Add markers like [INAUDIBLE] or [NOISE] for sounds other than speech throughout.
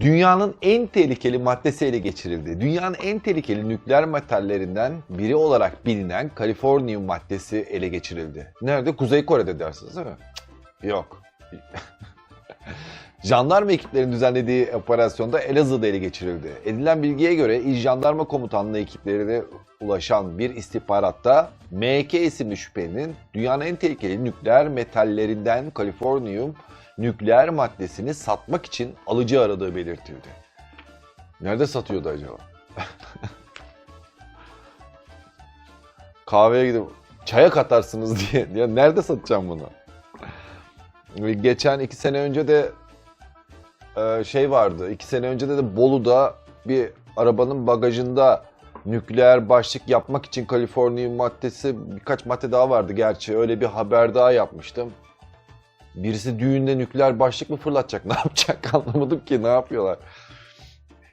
Dünyanın en tehlikeli maddesi ele geçirildi. Dünyanın en tehlikeli nükleer metallerinden biri olarak bilinen kaliforniyum maddesi ele geçirildi. Nerede? Kuzey Kore'de dersiniz değil mi? Cık, Yok. Jandarma ekiplerinin düzenlediği operasyonda Elazığ'da ele geçirildi. Edilen bilgiye göre İl Jandarma Komutanlığı ekiplerine ulaşan bir istihbaratta MK isimli şüphelinin dünyanın en tehlikeli nükleer metallerinden kaliforniyum nükleer maddesini satmak için alıcı aradığı belirtildi. Nerede satıyordu acaba? [LAUGHS] Kahveye gidip çaya katarsınız diye. Ya nerede satacağım bunu? Geçen iki sene önce de şey vardı. İki sene önce de, Bolu'da bir arabanın bagajında nükleer başlık yapmak için Kaliforniyum maddesi birkaç madde daha vardı gerçi. Öyle bir haber daha yapmıştım. Birisi düğünde nükleer başlık mı fırlatacak? [LAUGHS] Ne yapacak anlamadım ki ne yapıyorlar.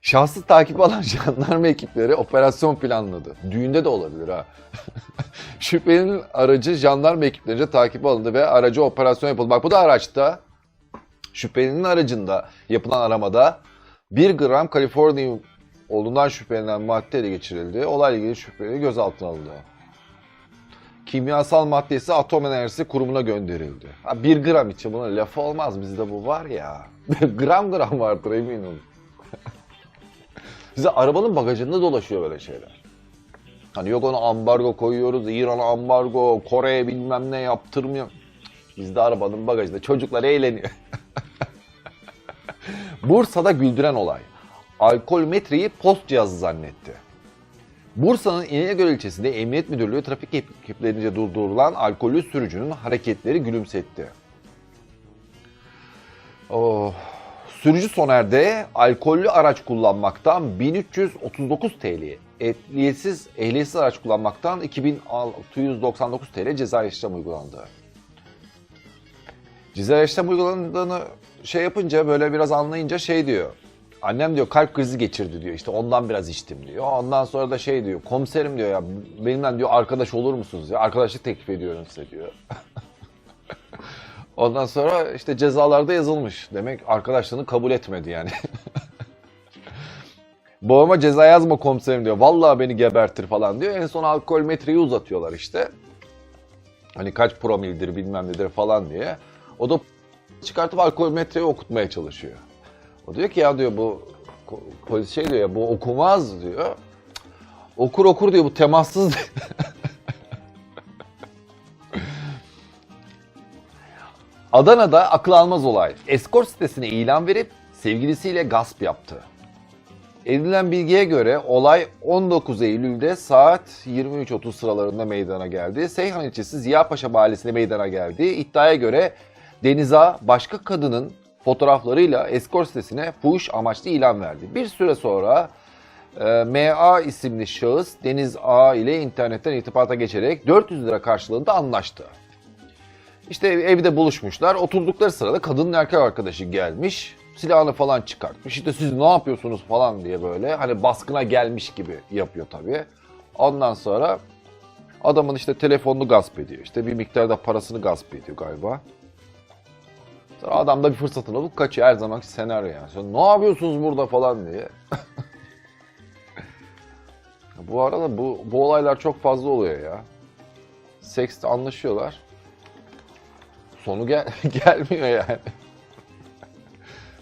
Şahsı takip alan [LAUGHS] jandarma ekipleri operasyon planladı. Düğünde de olabilir ha. [LAUGHS] Şüphelinin aracı jandarma ekiplerince takip alındı ve aracı operasyon yapıldı. Bak bu da araçta. Şüphelinin aracında yapılan aramada 1 gram Kaliforniyum olduğundan şüphelenen madde ele geçirildi. Olayla ilgili şüpheli gözaltına alındı. Kimyasal maddesi atom enerjisi kurumuna gönderildi. Ha, 1 gram için buna lafı olmaz bizde bu var ya. [LAUGHS] gram gram vardır emin olun. [LAUGHS] Bize arabanın bagajında dolaşıyor böyle şeyler. Hani yok ona ambargo koyuyoruz, İran'a ambargo, Kore'ye bilmem ne yaptırmıyor. Bizde arabanın bagajında çocuklar eğleniyor. [LAUGHS] Bursa'da güldüren olay. Alkol metreyi post cihazı zannetti. Bursa'nın İnegöl ilçesinde Emniyet Müdürlüğü trafik ekiplerince durdurulan alkollü sürücünün hareketleri gülümsetti. Oh. Sürücü Soner'de alkollü araç kullanmaktan 1339 TL, ehliyetsiz, ehliyetsiz araç kullanmaktan 2699 TL ceza işlem uygulandı. Ceza işlem uygulandığını şey yapınca böyle biraz anlayınca şey diyor. Annem diyor kalp krizi geçirdi diyor işte ondan biraz içtim diyor. Ondan sonra da şey diyor komiserim diyor ya benimle diyor arkadaş olur musunuz ya arkadaşlık teklif ediyorum size diyor. [LAUGHS] Ondan sonra işte cezalarda yazılmış. Demek arkadaşlığını kabul etmedi yani. [LAUGHS] Babama ceza yazma komiserim diyor. Vallahi beni gebertir falan diyor. En son alkol metreyi uzatıyorlar işte. Hani kaç promildir bilmem nedir falan diye. O da çıkartıp alkol metreyi okutmaya çalışıyor. O diyor ki ya diyor bu polis şey diyor ya bu okumaz diyor. Okur okur diyor bu temassız. [LAUGHS] Adana'da akıl almaz olay. Eskort sitesine ilan verip sevgilisiyle gasp yaptı. Edinilen bilgiye göre olay 19 Eylül'de saat 23.30 sıralarında meydana geldi. Seyhan ilçesi Ziyapaşa mahallesinde meydana geldi. İddiaya göre Deniz A başka kadının fotoğraflarıyla eskort sitesine fuhuş amaçlı ilan verdi. Bir süre sonra e, MA isimli şahıs Deniz A ile internetten irtibata geçerek 400 lira karşılığında anlaştı. İşte evde buluşmuşlar. Oturdukları sırada kadının erkek arkadaşı gelmiş. Silahını falan çıkartmış. İşte siz ne yapıyorsunuz falan diye böyle. Hani baskına gelmiş gibi yapıyor tabii. Ondan sonra adamın işte telefonunu gasp ediyor. İşte bir miktarda parasını gasp ediyor galiba. Sonra adam da bir fırsatını bulup kaçıyor. Her zamanki senaryo yani. Sen ne yapıyorsunuz burada falan diye. [LAUGHS] bu arada bu, bu olaylar çok fazla oluyor ya. Sekste anlaşıyorlar. Sonu gel [LAUGHS] gelmiyor yani.